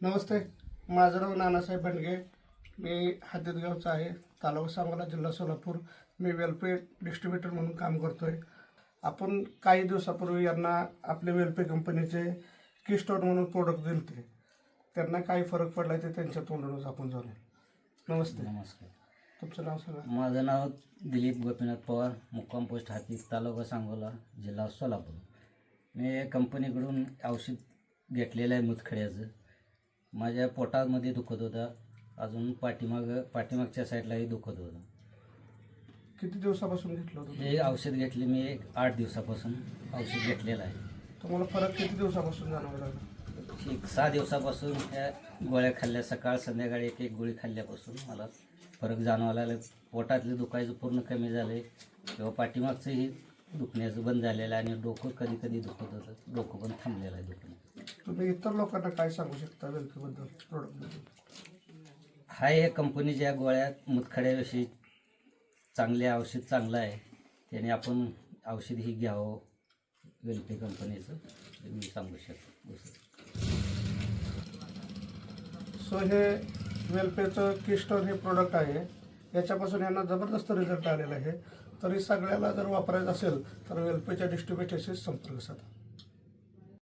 नमस्ते माझं नाव नानासाहेब बंडगे मी हदीदगावचा आहे. तालुका सांगोला जिल्हा सोलापूर. मी वेलपेड डिस्ट्रीब्युटर म्हणून काम करतोय. आपण काही दिवसापूर्वी यांना आपले वेलपे कंपनीचे किस्टोन म्हणून प्रोडक्ट दिले त्यांना काही फरक पडला ते त्यांच्या तोंडूनच आपण जाणून नमस्ते. नमस्कार तुमचं नाव सांगा. माझं नाव दिलीप गोपीनाथ पवार मुक्काम पोस्ट हाती तालुका सांगोला जिल्हा सोलापूर. मी कंपनीकडून औषध घेतलेलं आहे मुतखड्याचं माझ्या पोटामध्ये दुखत होतं. अजून पाठीमाग पाठीमागच्या साईडलाही दुखत होतं. किती दिवसापासून घेतलं होतं हे औषध घेतले मी एक आठ दिवसापासून औषध घेतलेलं आहे. तुम्हाला फरक किती दिवसापासून जाणवायला लागला एक सहा दिवसापासून ह्या गोळ्या खाल्ल्या सकाळ संध्याकाळी एक एक गोळी खाल्ल्यापासून मला फरक जाणवायला लागला. पोटातलं दुखायचं पूर्ण कमी झालं. किंवा पाठीमागचंही दुखण्याचं बंद झालेलं आहे आणि डोकं कधी कधी दुखत होतं. डोकं पण थांबलेलं आहे दुखणं. तुम्ही इतर लोकांना काय सांगू शकता प्रोडक्टबद्दल हाय या कंपनीच्या गोळ्या मुतखड्याविषयी चांगले औषध चांगलं आहे त्याने आपण औषध ही घ्यावं वेलपे कंपनीचं हे मी सांगू शकतो. दुसरं सो हे वेलपेचं किस्टोन हे प्रोडक्ट आहे. याच्यापासून यांना जबरदस्त रिझल्ट आलेला आहे. तरी सगळ्याला जर वापरायचं असेल तर वेलपेच्या डिस्ट्रीब्युटरशी संपर्क साधा.